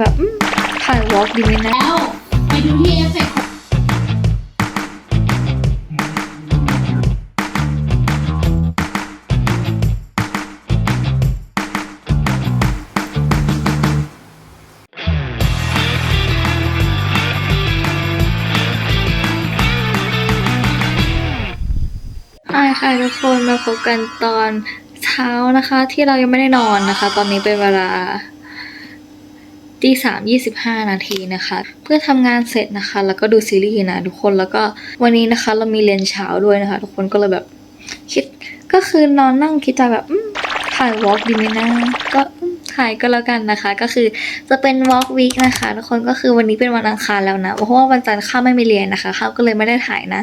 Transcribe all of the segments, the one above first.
แบบอืมถ่ายวอล์กดีไหมนะแล้วไปดูที่เอฟเฟกต์ใช่ค่ะทุกคนมาพบกันตอนเช้านะคะ ที่เรายังไม่ได้นอนนะคะ ตอนนี้เป็นเวลา ตีสามยี่สิบห้านาทีนะคะ เพื่อทำงานเสร็จนะคะ แล้วก็ดูซีรีส์นะทุกคนแล้วก็วันนี้นะคะเรามีเรียนเช้าด้วยนะคะ ทุกคนก็เลยแบบคิดก็คือนอนนั่งคิดใจแบบถ่ายวอล์กดีไหมนะก็ถ่ายก็แล้วกันนะคะ ก็คือจะเป็นวอล์กวีคนะคะทุกคนก็คือวันนี้เป็นวันอังคารแล้วนะเพราะว่าวันจันทร์ข้าไม่มีเรียนนะคะข้าก็เลยไม่ได้ถ่ายนะ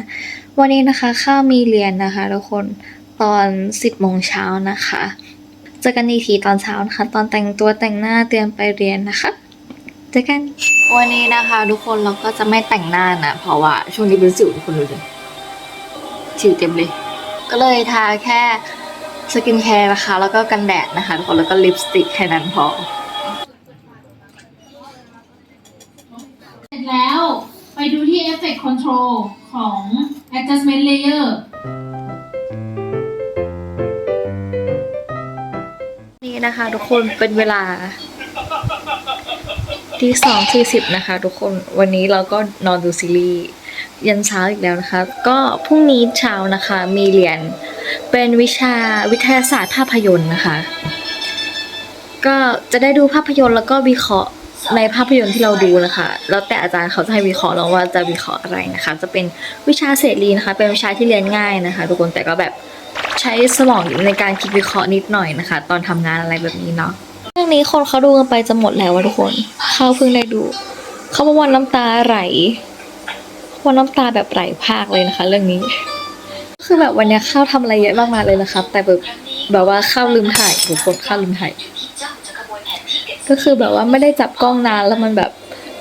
วันนี้นะคะข้ามีเรียนนะคะทุกคนตอน10โมงเช้านะคะเจอกันอีกทีตอนเช้านะคะ ตอนแต่งตัวแต่งหน้าเตรียมไปเรียนนะคะ เจอกัน วันนี้นะคะ ทุกคนเราก็จะไม่แต่งหน้านะ เพราะว่าช่วงนี้เป็นสิวทุกคนดูดิสิวเต็มเลย ก็เลยทาแค่สกินแคร์นะคะ แล้วก็กันแดดนะคะ ทุกคนแล้วก็ลิปสติกแค่นั้นพอเสร็จแล้วไปดูที่เอฟเฟกต์คอนโทรลของ adjustment layer นี่นะคะ ทุกคนเป็นเวลา ที่สองสี่สิบนะคะ ทุกคนวันนี้เราก็นอนดูซีรีส์ยันเช้าอีกแล้วนะคะ ก็พรุ่งนี้เช้านะคะมีเรียนเป็นวิชาวิทยาศาสตร์ภาพยนตร์นะคะ ก็จะได้ดูภาพยนตร์แล้วก็วิเคราะห์ในภาพยนตร์ที่เราดูนะคะ แล้วแต่อาจารย์เขาจะให้วิเคราะห์เราว่าจะวิเคราะห์อะไรนะคะ จะเป็นวิชาเสรีนะคะ เป็นวิชาที่เรียนง่ายนะคะ ทุกคนแต่ก็แบบใช้สมองในการคิดวิเคราะห์นิดหน่อยนะคะ ตอนทำงานอะไรแบบนี้เนาะ รื่องนี้คนเขาดูกันไปจะหมดแล้วอะทุกคน เขาเพิ่งได้ดู เขาบอกว่าน้ำตาไหลว่าน้ำตาแบบไหลพรากเลยนะคะ เรื่องนี้ คือแบบวันนี้ข้าวทำอะไรเยอะมากมายเลยนะครับ แต่แบบแบบว่าข้าวลืมถ่ายทุกคนข้าวลืมถ่ายก็คือแบบว่าไม่ได้จับกล้องนานแล้วมันแบบ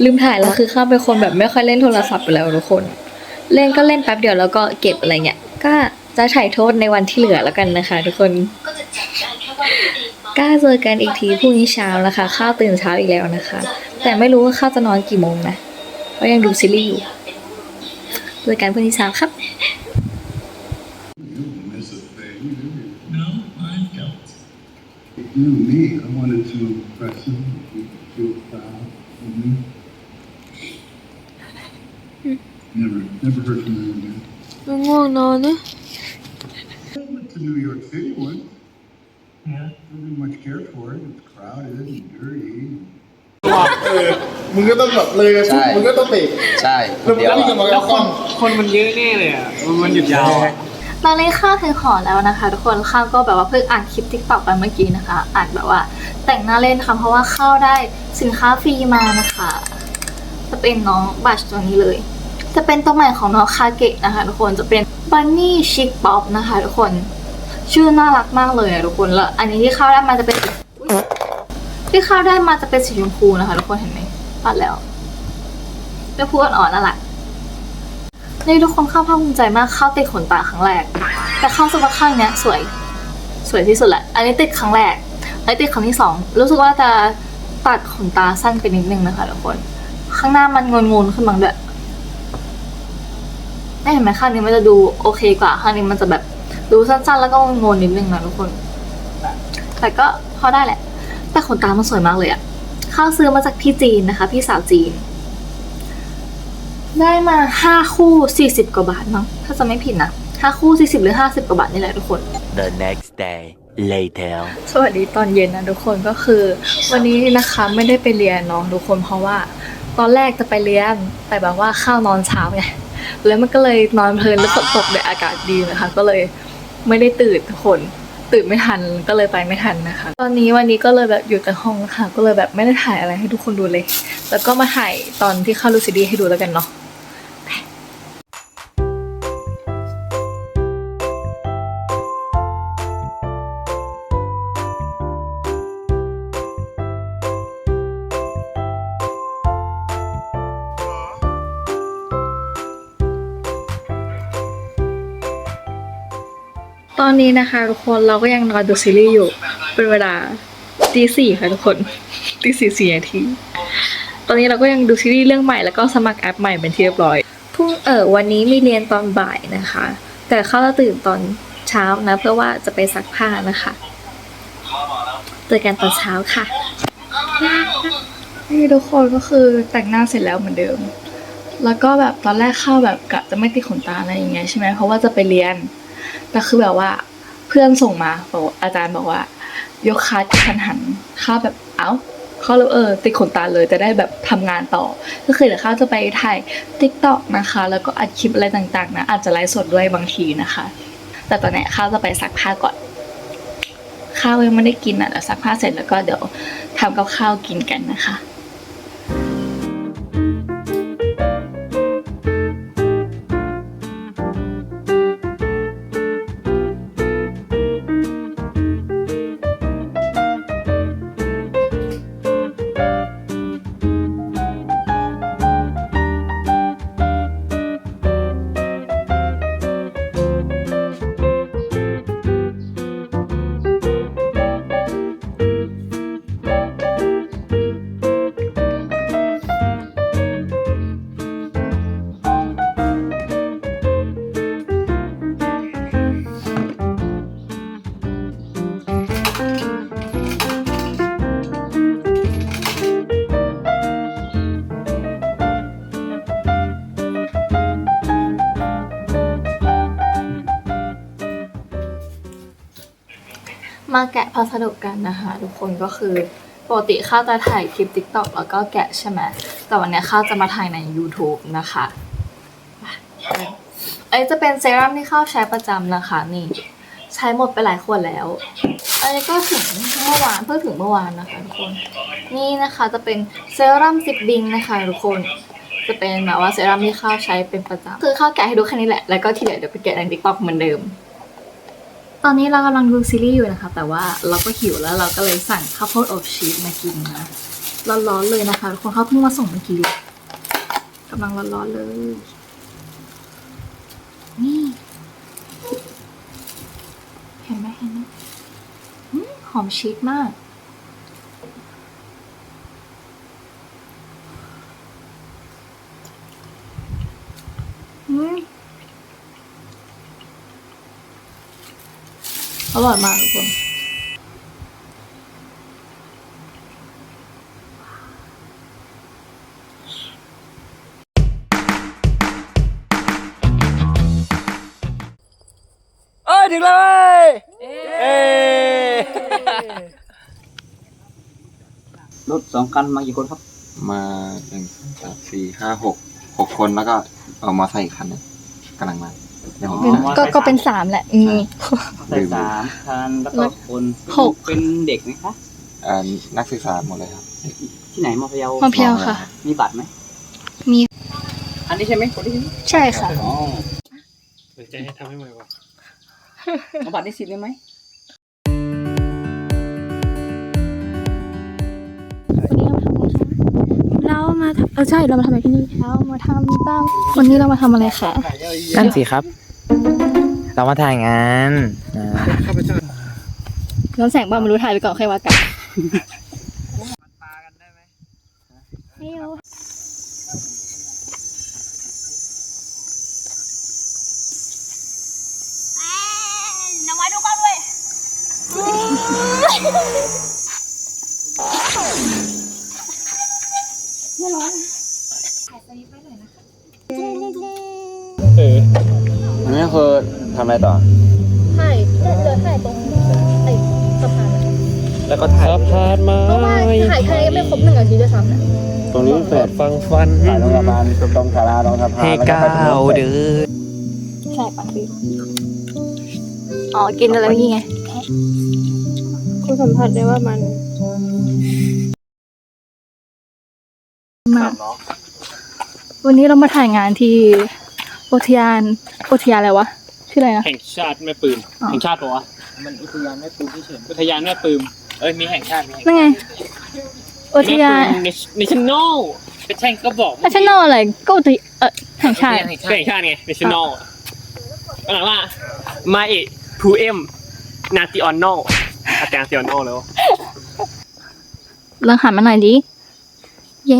ลืมถ่ายแล้วคือข้าวเป็นคนแบบไม่ค่อยเล่นโทรศัพท์ไปแล้วทุกคน เล่นก็เล่นแป๊บเดียวแล้วก็เก็บอะไรเงี้ยก็จะถ่ายโทษในวันที่เหลือแล้วกันนะคะ ทุกคน กล้าเจอกันอีกทีพรุ่งนี้เช้านะคะ ข้าวตื่นเช้าอีกแล้วนะคะ แต่ไม่รู้ว่าข้าวจะนอนกี่โมงนะเพราะยังดูซีรีส์อยู่เจอกันพรุ่งนี้เช้าครับ You don't miss a thing. No, I don't. You, me, I wanted to impress him, make him feel proud of me. Never, never heard from him again. ง่วงนอนนะ I went to New York City once. Yeah. Didn't much care for it. It's crowded and dirty. เออมึงก็ต้องแบบเลยชุดใช่มึงก็ต้องเตะใช่แล้วมึงเดี๋ยวก็วิ่งกันมาอะแล้วกล้องคนมันเยอะแน่เลยอะมันหยุดยาวอะตอนนี้ข้าวถึงหอแล้วนะคะ ทุกคนข้าวก็แบบว่าเพิ่งอ่านคลิปติ๊กต็อกไปเมื่อกี้นะคะอ่านแบบว่า แต่งหน้าเล่นค่ะเพราะว่าข้าวได้สินค้าฟรีมานะคะ จะเป็นน้องบัชตัวนี้เลย จะเป็นตัวใหม่ของน้องคาเกะนะคะ ทุกคนจะเป็นบันนี่ชิคป๊อปนะคะ ทุกคน ชื่อน่ารักมากเลยอะทุกคนแล้วอันนี้ที่ข้าวได้มาจะเป็นที่ข้าวได้มาจะเป็นสีชมพูนะคะ ทุกคนเห็นไหมปัดแล้วเป็นพูอ่อนๆน่ารักนี่ทุกคนเข้าภาคภูมิใจมากเข้าติดขนตาครั้งแรก แต่เข้าสึกว่าข้างเนี้ยสวยสวยที่สุดแหละ อันนี้ติดครั้งแรกแล้วติดครั้งที่สองรู้สึกว่าจะตัดขนตาสั้นไปนิดนึงนะคะทุกคน ข้างหน้ามันงนๆขึ้นมาด้วยได้เห็นไหมข้างนี้มันจะดูโอเคกว่าข้างนี้มันจะแบบ ดูสั้นๆ แล้วก็งนๆนิดนึงนะทุกคน แต่ก็พอได้แหละ แต่ขนตามันสวยมากเลยอะข้าวซื้อมาจากพี่จีนนะคะ พี่สาวจีน ได้มาห้าคู่สี่สิบกว่าบาทมั้งถ้าจะไม่ผิดนะห้าคู่สี่สิบหรือห้าสิบกว่าบาทนี่แหละทุกคน The next day, later. สวัสดีตอนเย็นนะทุกคนก็คือ วันนี้นะคะไม่ได้ไปเรียนเนาะทุกคนเพราะว่า ตอนแรกจะไปเรียนแต่แบบว่าข้าวนอนเช้าไงแล้วมันก็เลยนอนเพลินแล้วฝนตกเลยอากาศดีนะคะ ก็เลย ไม่ได้ตื่นทุกคน ตื่นไม่ทันก็เลยไปไม่ทันนะคะ ตอนนี้วันนี้ก็เลยแบบอยู่แต่ห้องนะคะก็เลยแบบไม่ได้ถ่ายอะไรให้ทุกคนดูเลย แล้วก็มาถ่ายตอนที่เข้าลูซิดีให้ดูแล้วกันเนาะ ตอนนี้นะคะทุกคนเราก็ยังนอนดูซีรีส์อยู่ เป็นเวลาตีสี่ค่ะทุกคนตีสี่สี่นาทีตอนนี้เราก็ยังดูซีรีส์เรื่องใหม่แล้วก็สมัครแอปใหม่เป็นที่เรียบร้อยพรุ่งเออวันนี้มีเรียนตอนบ่ายนะคะ แต่เข้าจะตื่นตอนเช้านะ เพื่อว่าจะไปซักผ้านะคะเจอกันตอนเช้าค่ะ นี่ทุกคนก็คือแต่งหน้าเสร็จแล้วเหมือนเดิม แล้วก็แบบตอนแรกเข้าแบบกะจะไม่ติดขนตาอะไรอย่างเงี้ยใช่ไหมเพราะว่าจะไปเรียน แต่คือแบบว่าเพื่อนส่งมาบอกว่าอาจารย์บอกว่า ยกคาทันหันข้าแบบเอ้าเขาเลยเออติดขนตาเลยจะได้แบบทำงานต่อ ก็คือเดี๋ยวข้าจะไปถ่ายติ๊กต็อกนะคะ แล้วก็อัดคลิปอะไรต่างๆนะอาจจะไลฟ์สดด้วยบางทีนะคะ แต่ตอนนี้ข้าจะไปซักผ้าก่อนข้าวยังไม่ได้กินอะเดี๋ยวซักผ้าเสร็จแล้วก็เดี๋ยวทำกับข้าวกินกันนะคะ มาแกะพัสดุกันนะคะทุกคนก็คือปกติข้าวจะถ่ายคลิป TikTok แล้วก็แกะใช่ไหมแต่วันนี้ข้าวจะมาถ่ายใน YouTube นะคะไอ้จะเป็นเซรั่มที่ข้าวใช้ประจำนะคะนี่ ใช้หมดไปหลายขวดแล้วไอ้ก็ถึงเมื่อวานเพิ่งถึงเมื่อวานนะคะทุกคน นี่นะคะจะเป็นเซรั่มซิปบิงนะคะทุกคนจะเป็นแบบว่าเซรั่มที่ข้าวใช้เป็นประจำคือข้าวแกะให้ดูแค่นี้แหละแล้วก็ที่เหลือเดี๋ยวไปแกะใน TikTok เหมือนเดิม อนนี้เรากำลังดูซีรีส์อยู่นะคะ แต่ว่าเราก็หิวแล้วเราก็เลยสั่งข้าวโพดอบชีสมากินนะร้อนๆเลยนะคะคนเขาเพิ่งมาส่งเมื่อกี้กำลังร้อนๆเลย นี่เห็นไหมเห็นไหมหอมชีสมาก อร่อยมากทุกคนเอ้ยถึงแล้วเว้ยเอ้ยรถสองคันมากี่คนครับ มาหนึ่งสองสามสี่ห้าหกหกคนแล้วก็เอามาใส่อีกคันหนึงกำลังมา เดี๋ยวผมอ๋อก็ก็เป็นสามแหละอืม ใส่สามคันแล้วก็คนหก เป็นเด็กไหมคะ อ่านักศึกษาหมดเลยครับ ที่ไหนมาพะเยามาเพียวค่ะ มีบัตรไหมมี อันนี้ใช่ไหมคนที่นี่ใช่ค่ะ อ๋อจะให้ทำให้ใหม่วะเอาบัตรได้สิทธิ์ได้ไหม เรามาทำเออใช่เรามาทำอะไรที่นี่เรามาทำตั้งวันนี้เรามาทำอะไรคะนั่นสิครับ เรามาถ่ายงานอ่าน้ำแสงบ้าไม่รู้ถ่ายไปก่อนใครว่ากันไม่เอาอันนี้ คือทำอะไรต่อ ถ่ายเจอถ่ายตรงไอ้สะพานอะแล้วก็ถ่ายสะพานไม้เพราะว่าถ่ายแค่ไม่ครบหนึ่งนาทีด้วยซ้ำนะตรงนี้เสร็จฟังฟันถ่ายตรงสะพานตรงศาลาตรงสะพานให้แล้วก็ก้าไปถนนวเสร็จเดินใช่ปังปีอ๋อ กินอะไรเมื่อกี้ไงคุณสัมผัสได้ว่ามันมาวันนี้เรามาถ่ายงานที่ อุทยาน อุทยานอะไรวะ ชื่ออะไรนะ แห่งชาติแม่ปืนอ๋อ แห่งชาติปะวะมันอุทยานแม่ปูที่เฉยอุทยานแม่ปืมเอ้ยมีแห่งชาติมีแห่งนั่นไง อุทยานเนชั่นแนลก็ใช่ก็บอกแฟชั่นแนลอะไรก็อุทยเออแห่งชาติแห่งชาติไงเนชั่นแนลก็หมายว่ามาเอพูเอ็มนาติออนนอลอาจารย์นาติออนนอลแล้วลองหันมาหน่อยดิ เย้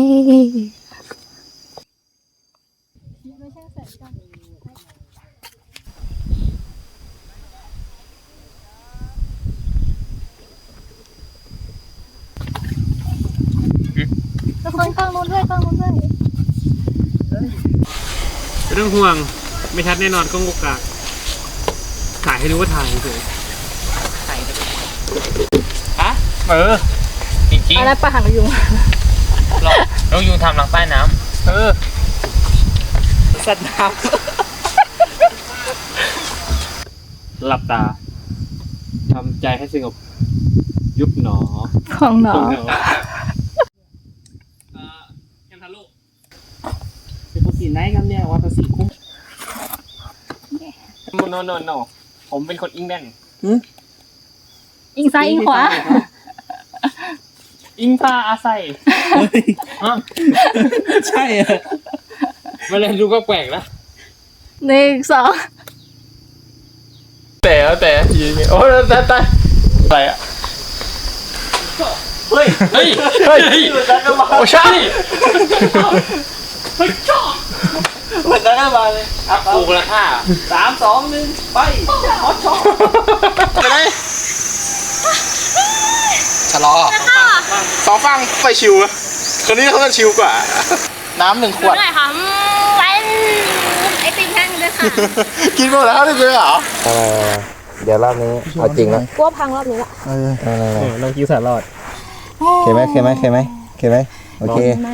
นกล้องนู้นด้วยกล้องนู้นด้วยไม่ต้องห่วง ไม่ชัดแน่นอนกล้องกุกกากถ่ายให้รู้ว่าถ่ายเฉยฮะเออ จริงอะไรปะหังยุงๆเราเราอยู่ทำหลังใต้น้เออสัตว์น้หลับตาทำใจให้สงบยุบหนอของหนอ ตรงหนอเอ่อยันทารุำเป็นภาษี ไหนครับเนี่ยว่าภาษีคุ้มโนโนโนผมเป็นคนอิงแลนด์อิงซ้ายอิงขวา อิงฟ้าอาไซใช่อะมาเลยดูก็แปลกนะหนึ่งสองแต่แต่ยีโอ้แต่แต่อะไรอะเฮ้ย เฮ้ย เฮ้ยโอ้ใช่เหมือนกันก็มาเลยครับปูกระท่าสามสองหนึ่งไปฮอตช็อตไปเลยชะลอสองฟังไฟชิวอะคนนี้เขาจะชิวกว่า น้ำหนึ่งขวดหน่อยค่ะเป็นไอติมแท่งด้วยค่ะ กินหมดแล้วได้เลยเหรอเดี๋ยวรอบนี้เอาจริงแล้วกลัวพังรอบนี้ละเออเออลองคิวสารอดโอเคไหมโอเคไหมโอเคไหมโอเคไหมโอเคไหม